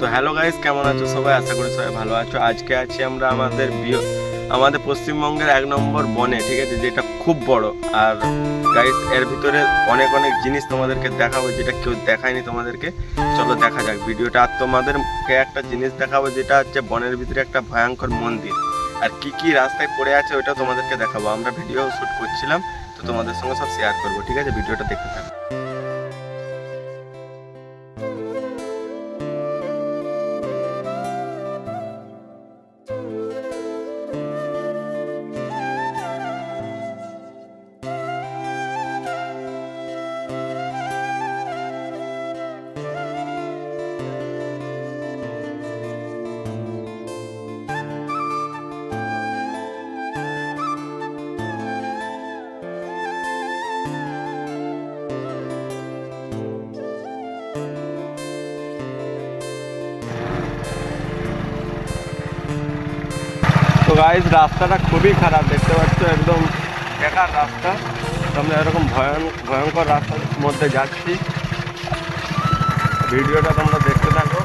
তো hello guys, কেমন আছো সবাই? আশা করি সবাই ভালো আছো। আজকে আছি আমরা আমাদের আমাদের পশ্চিমবঙ্গের এক নম্বর বনে, ঠিক আছে? যেটা খুব বড়। আর গাইস, এর ভিতরে অনেক অনেক জিনিস তোমাদেরকে দেখাবো যেটা কেউ দেখায়নি তোমাদেরকে। চলো দেখা যাক ভিডিওটা। আর তোমাদেরকে একটা জিনিস দেখাবো, যেটা হচ্ছে বনের ভিতরে একটা ভয়ঙ্কর মন্দির। আর কি কি রাস্তায় পড়ে আছে ওটা তোমাদেরকে দেখাবো। আমরা ভিডিও শ্যুট করছিলাম, তো তোমাদের সঙ্গে সব শেয়ার করব, ঠিক আছে? ভিডিওটা দেখতে থাকো। তো গাইজ রাস্তাটা খুবই খারাপ, দেখতে পাচ্ছ একদম বেকার রাস্তা। আমরা এরকম ভয়ঙ্কর ভয়ঙ্কর রাস্তার মধ্যে যাচ্ছি। ভিডিওটা তোমরা দেখতে থাকো।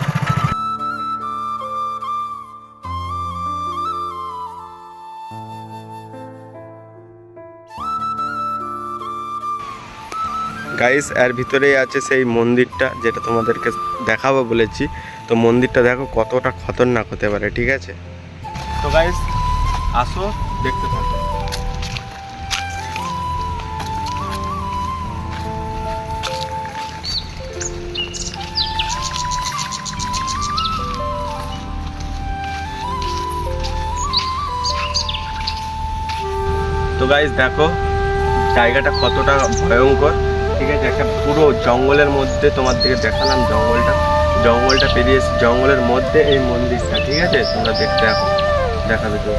গাইস এর ভিতরেই আছে সেই মন্দিরটা, যেটা তোমাদেরকে দেখাবো বলেছি। তো মন্দিরটা দেখো কতটা খতরনাক হতে পারে, ঠিক আছে? তো গাইস আসো, দেখতে থাকো। তো গাইস দেখো, জায়গাটা কতটা ভয়ঙ্কর, ঠিক আছে? একটা পুরো জঙ্গলের মধ্যে তোমার দিকে দেখালাম জঙ্গলটা। জঙ্গলটা পেরিয়ে জঙ্গলের মধ্যে এই মন্দিরটা, ঠিক আছে? তোমরা দেখতে এখন দেখাবে তো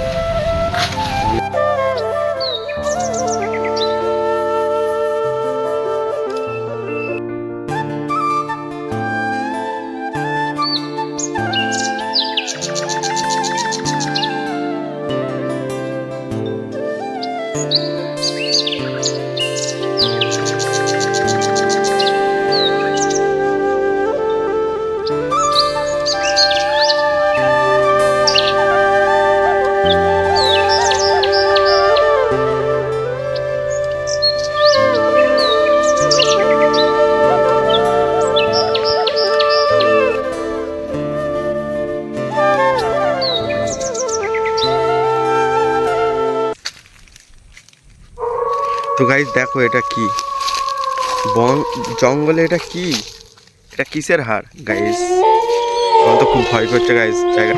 তো গাইজ দেখো এটা কি? বন জঙ্গলে এটা কি? এটা কিসের হার? গাইজ আমার তো খুব ভয় করছে গাইজ জায়গা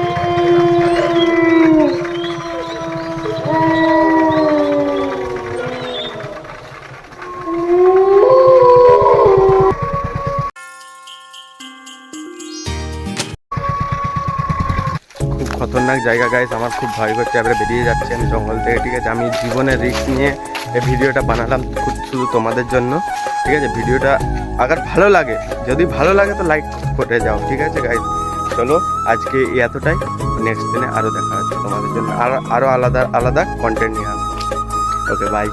খতরনাক জায়গা গাইস আমার খুব ভয় করছে, এবারে বেরিয়ে যাচ্ছে আমি জঙ্গল থেকে, ঠিক আছে? আমি জীবনের রিস্ক নিয়ে এই ভিডিওটা বানালাম শুধু তোমাদের জন্য, ঠিক আছে? ভিডিওটা আগার ভালো লাগে, যদি ভালো লাগে তো লাইক করে যাও, ঠিক আছে গাইজ চলো, আজকে এতটাই। নেক্সট দিনে আরও দেখা আছে তোমাদের জন্য। আর আরও আলাদা আলাদা কন্টেন্ট নিয়ে আসব। Okay bye